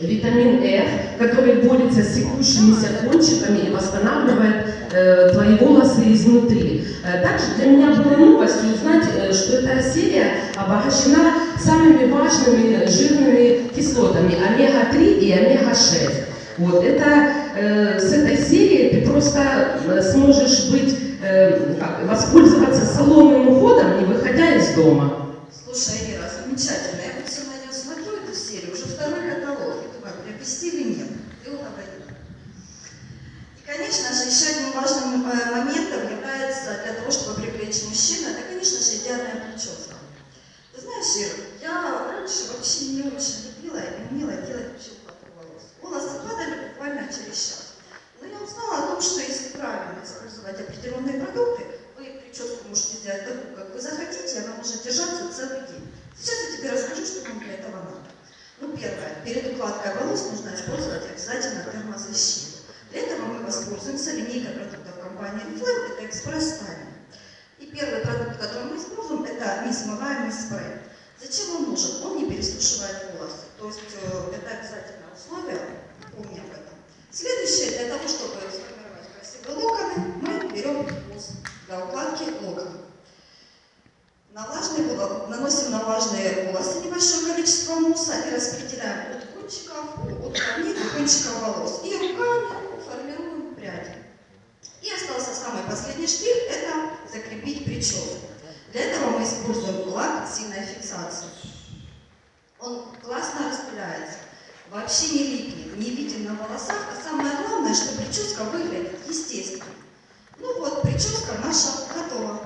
витамин F, который борется с секущимися кончиками и восстанавливает э, твои волосы изнутри. Э, также для меня было новостью узнать, э, что эта серия обогащена самыми важными жирными кислотами омега-3 и омега-6. Вот это э, с этой серией ты просто э, сможешь быть, э, воспользоваться салонным уходом, не выходя из дома. Слушай, Ира, замечательно. Я вот сегодня смотрю эту серию, уже второй каталог, и думаю, приобрести или нет. Ты уговорила. И, конечно же, еще одним важным э, моментом является для того, чтобы привлечь мужчину, это, конечно же, идеальная прическа. Ты знаешь, Ира, я раньше вообще не очень любила и не умела делать вообще укладку волос. Волосы падали буквально через час. Но я узнала о том, что если правильно использовать определенные продукты, вы прическу можете сделать такую, как вы захотите, она может держаться целый день. Сейчас я тебе расскажу, что вам для этого надо. Ну, первое. Перед укладкой волос нужно использовать обязательно термозащиту. Для этого мы воспользуемся линейкой продуктов компании Flame, это экспресс Тайм. И первый продукт, который мы используем, это несмываемый спрей. Зачем он нужен? Он не пересушивает волосы. То есть э, это обязательное условие, помни об этом. Следующее, для того, чтобы сформировать красивые локоны, мы берем мусс для укладки локонов. На влажные воло- наносим на влажные волосы небольшое количество мусса и распределяем от кончиков, от корней до кончиков волос. И руками формируем пряди. И остался самый последний штрих – это закрепить прическу. Для этого мы используем лак сильной фиксации. Он классно распыляется, вообще не липнет, не виден на волосах, а самое главное, что прическа выглядит естественно. Ну вот, прическа наша готова.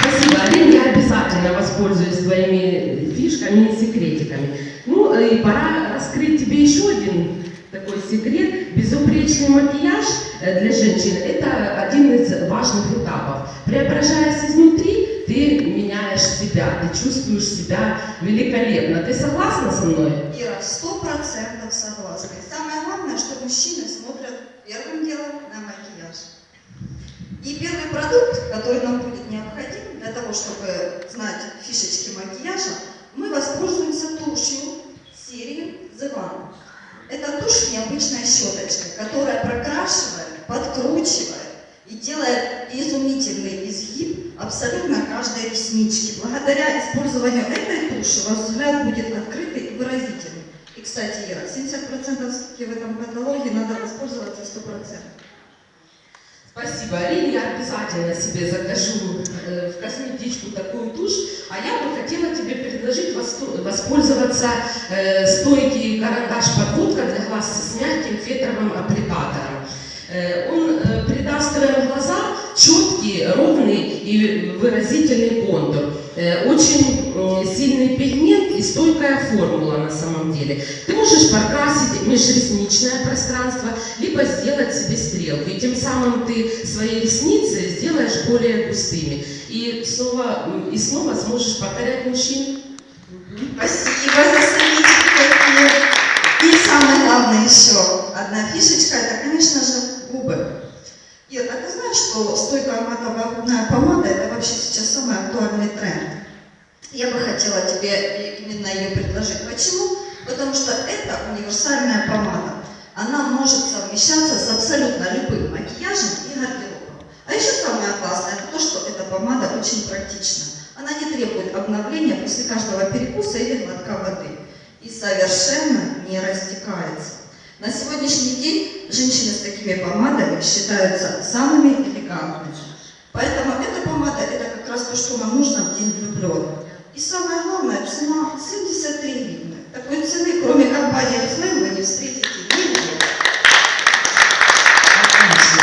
Спасибо, Алин, я обязательно воспользуюсь твоими фишками и секретиками. Ну и пора раскрыть тебе еще один такой секрет. Безупречный макияж э, для женщин – это один из важных этапов. Преображаясь изнутри, ты меняешь себя, ты чувствуешь себя великолепно. Ты согласна со мной? Ира, сто процентов согласна. И самое главное, что мужчины смотрят первым делом на макияж. И первый продукт, который нам будет необходим для того, чтобы знать фишечки макияжа, мы воспользуемся тушью серии The One. Это тушь с необычной щеточкой, которая прокрашивает, подкручивает и делает изумительный изгиб абсолютно каждой реснички. Благодаря использованию этой туши ваш взгляд будет открытый и выразительный. И, кстати, Ира, 70% скидки в этом каталоге надо воспользоваться 100%. Спасибо, Алин. Я обязательно себе закажу э, в косметичку такую тушь. А я бы хотела тебе предложить воспользоваться э, стойкий карандаш-подводка для глаз с мягким фетровым аппликатором. Э, он э, придаст твоим глазам четкий, ровный и выразительный контур. Э, очень э, сильный пигмент и стойкая формула на самом деле. Ты можешь подкрасить межресничное пространство, либо сделать себе стрелку. И тем самым ты свои ресницы сделаешь более густыми. И снова, и снова сможешь покорять мужчин. Спасибо за такие. И самое главное еще, одна фишечка, это, конечно же, губы. Ир, а ты знаешь, что стойкая матовая помада это вообще сейчас самый актуальный тренд? Я бы хотела тебе именно ее предложить. Почему? Потому что это универсальная помада. Она может совмещаться с абсолютно любым макияжем и гардеробом. А еще самое классное то, что эта помада очень практична. Она не требует обновления после каждого перекуса или глотка воды. И совершенно не растекается. На сегодняшний день женщины с такими помадами считаются самыми элегантными. Поэтому эта помада это как раз то, что нам нужно в день влюбленных. И самое главное, цена 73 гривны. Такой цены, кроме компании Reflame, вы не встретите нигде. Отлично.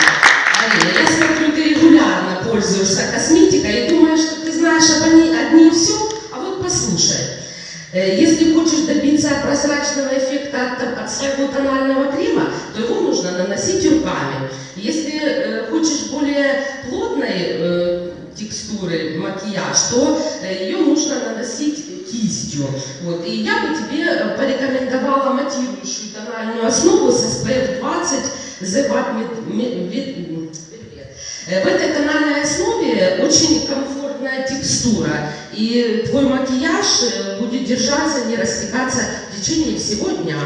Алина, я смотрю, ты регулярно пользуешься косметикой и думаешь, что ты знаешь об одни, одни и все. А вот послушай. Э, Если хочешь добиться прозрачного эффекта от, от своего тонального крема, то его нужно наносить руками. Если э, хочешь более плотной э, текстуры макияж, то э, ее нужно наносить кистью. Вот. И я бы тебе э, порекомендовала матирующую тональную основу с SPF 20 Э, В этой тональной основе очень комфортная текстура, и твой макияж э, будет удержаться, не растекаться в течение всего дня.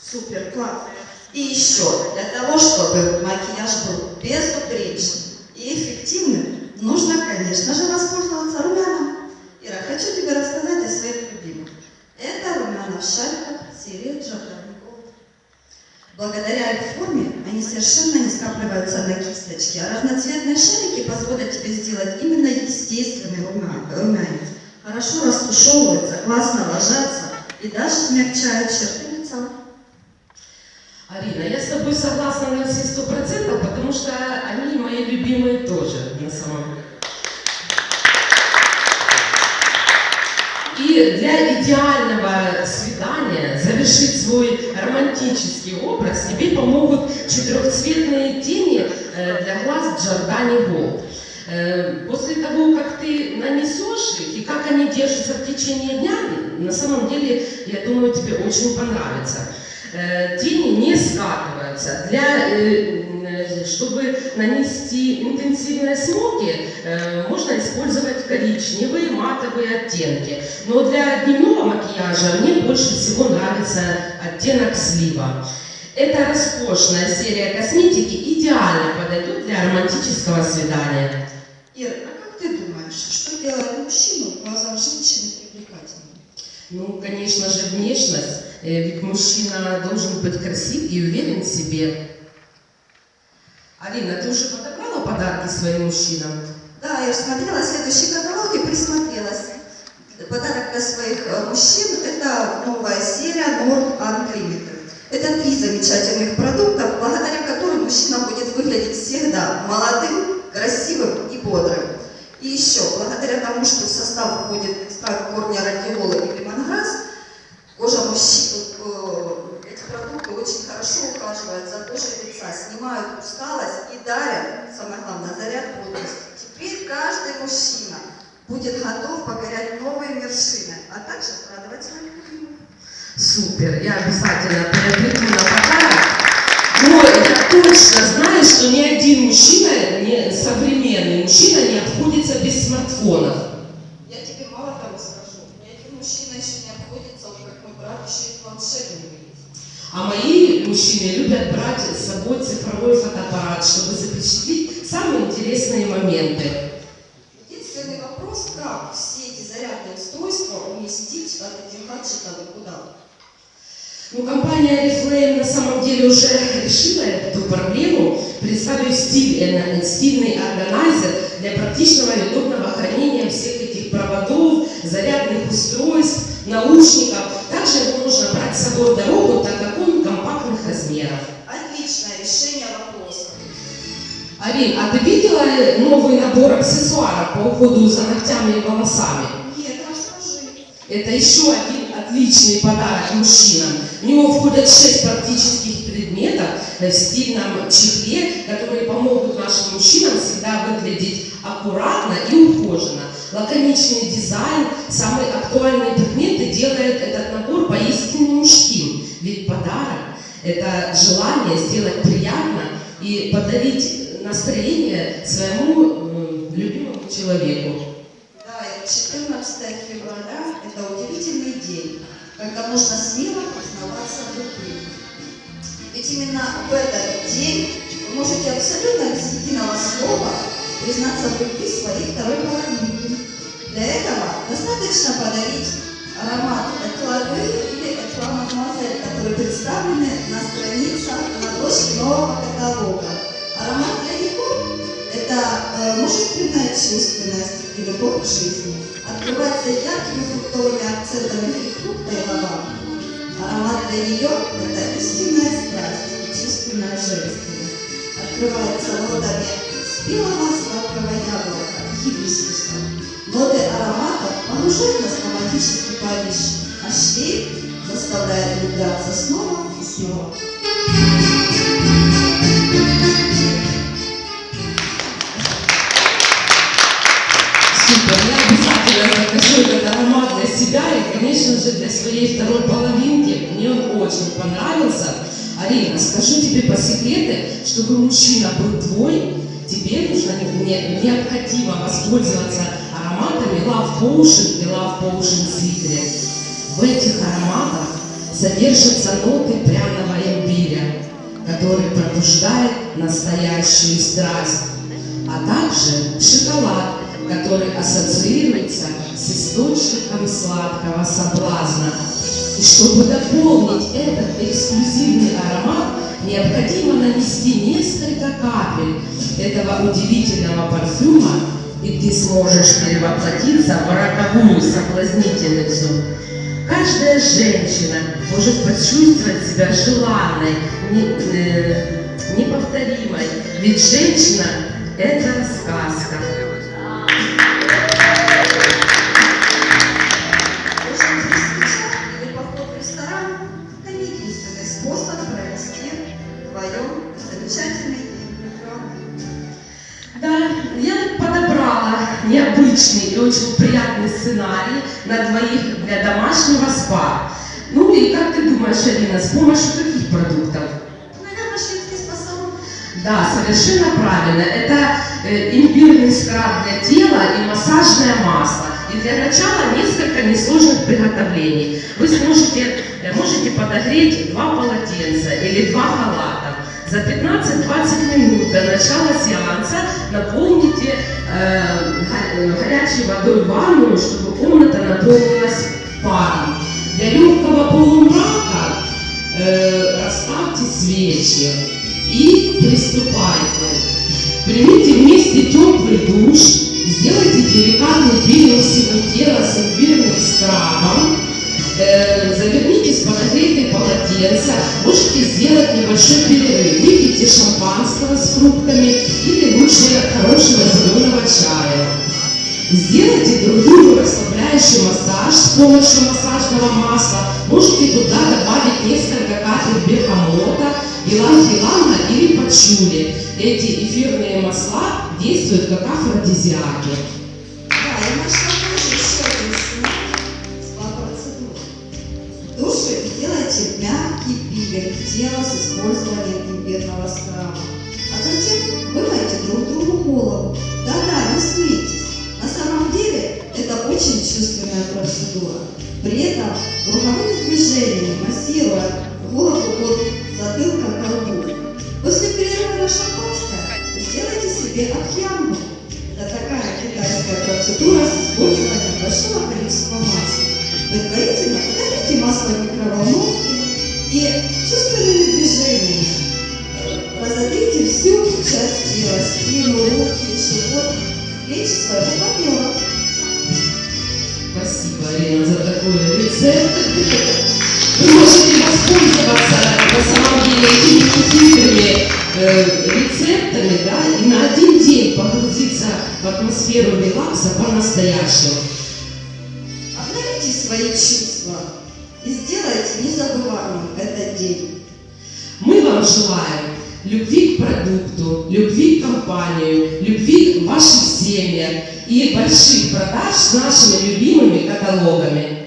Супер, класс. И еще, для того, чтобы макияж был безупречным и эффективным, нужно, конечно же, воспользоваться румяном. Ира, хочу тебе рассказать о своих любимых. Это румяна в шариках серии Giordani Gold. Благодаря их форме они совершенно не кисточке, а разноцветные шарики позволят тебе сделать именно естественный румя- румянец. Хорошо растушевываются, классно ложатся и даже смягчают черты лица. Арина, я с тобой согласна на все сто процентов, потому что они мои любимые тоже, на самом деле. Для идеального свидания завершить свой романтический образ тебе помогут четырехцветные тени э, для глаз Giordani Gold. Э, После того, как ты нанесешь их и как они держатся в течение дня, на самом деле, я думаю, тебе очень понравится. Э, Тени не скатываются. Для, чтобы нанести интенсивные смоки, э, можно использовать коричневые матовые оттенки. Но для дневного макияжа мне больше всего нравится оттенок слива. Эта роскошная серия косметики идеально подойдет для романтического свидания. Ира, а как ты думаешь, что делает мужчину в глазах женщины привлекательным? Ну, конечно же, внешность. Э, Ведь мужчина должен быть красив и уверен в себе. Алина, ты уже подобрала подарки своим мужчинам? Да, я смотрела следующий каталог и присмотрелась. Подарок для своих э, мужчин – это новая серия Nord Unlimited. Это три замечательных продукта, благодаря которым мужчина будет выглядеть всегда молодым, красивым и бодрым. И еще, благодаря тому, что в состав входит экстракт корня радиола и лимонграсс, кожа мужчин, э, эти продукты очень хорошо ухаживают за кожей лица, снимают усталость и дарят, самое главное, заряд бодрости. Теперь каждый мужчина будет готов покорять новые вершины, а также радовать своих любимых. Супер, я обязательно приобрету на подарок. Но я точно знаю, что ни один мужчина, не, современный мужчина не обходится без смартфонов. Я тебе мало того скажу, ни один мужчина еще не обходится, вот как мой брат, еще и планшет не вынес. А мои мужчины любят брать с собой цифровой фотоаппарат, чтобы запечатлеть самые интересные моменты. Единственный вопрос, как все эти зарядные устройства уместить от этих гаджетов и куда? Ну, компания Oriflame на самом деле уже решила эту проблему, представив стиль, э, стильный органайзер для практичного и удобного хранения всех этих проводов, зарядных устройств, наушников. Также его можно брать с собой в дорогу, так как он компактных размеров. Отличное решение вопроса. Арин, а ты видела э, новый набор аксессуаров по уходу за ногтями и волосами? Нет, расскажи. Это еще один отличный подарок мужчинам. В него входят шесть практических предметов в стильном чехле, которые помогут нашим мужчинам всегда выглядеть аккуратно и ухоженно. Лаконичный дизайн, самые актуальные предметы делают этот набор поистине мужским. Ведь подарок – это желание сделать приятно и подарить настроение своему любимому человеку. Да, и 14 февраля – это удивительный день, когда можно смело признаваться в любви. Ведь именно в этот день вы можете абсолютно без единого слова признаться в любви своей второй половинки. Для этого достаточно подарить аромат Эклады или Экла Мадемуазель, которые представлены на страницах на нового каталога. Аромат это э, мужественная чувственность и любовь к жизни. Открывается яркими фруктовыми акцентами фрукта и лаванды. Аромат для нее – это истинная страсть и чувственная женственность. Открывается нотами спелого сладкого яблока, гибискуса. Ноты ароматов погружают нас в романтический Париж, а шлейф заставляет влюбляться снова и снова. Же, для своей второй половинки. Мне он очень понравился. Арина, скажу тебе по секрету, чтобы мужчина был твой, тебе нужно не- не- необходимо воспользоваться ароматами Love Potion и Love Potion Secret. В этих ароматах содержатся ноты пряного имбиря, который пробуждает настоящую страсть, а также шоколад, который ассоциируется с источником сладкого соблазна. И чтобы дополнить этот эксклюзивный аромат, необходимо нанести несколько капель этого удивительного парфюма, и ты сможешь перевоплотиться в роковую соблазнительницу. Каждая женщина может почувствовать себя желанной, не- э, неповторимой, ведь женщина – это сказка. Сценарий на двоих для домашнего спа. Ну и как ты думаешь, Алина, с помощью каких продуктов? Наверное, шведский спа-салон. Да, совершенно правильно. Это э, имбирный скраб для тела и массажное масло. И для начала несколько несложных приготовлений. Вы сможете, э, можете подогреть два полотенца или два халата. За 15-20 минут до начала сеанса наполните э, го- горячей водой ванную, чтобы комната наполнилась паром. Для легкого полумрака э, расставьте свечи и приступайте. Примите вместе теплый душ, сделайте деликатный пилинг всего тела с имбирным скрабом, э, завернитесь подогретые полотенца, можете сделать небольшой перерыв, выпейте шампанского с фруктами или лучше хорошего зеленого чая. Сделайте друг другу расслабляющий массаж с помощью массажного масла. Можете туда добавить несколько капель бергамота, иланг-иланга или пачули. Эти эфирные масла действуют как афродизиаки. Мягкий пилинг тела с использованием имбирного скраба. А затем вымойте друг другу голову. Да-да, не смейтесь. На самом деле это очень чувственная процедура. При этом круговыми движениями массируя голову от затылка к колбу. После перерыва на шампанское сделайте себе абхьямбу. Это такая китайская процедура с использованием большого количества масла. Предварительно подогрейте масло в микроволновке и чувственными движениями э, разогрейте всю часть тела, спину, руки, живот, плечи своего партнера. Спасибо, Арина, за такой рецепт. Вы можете воспользоваться на самом деле этими хитрыми э, рецептами, да, и на один день погрузиться в атмосферу релакса по-настоящему. Обновите свои чувства и сделайте незабываемым этот день. Мы вам желаем любви к продукту, любви к компанию, любви к вашим семьям и больших продаж с нашими любимыми каталогами.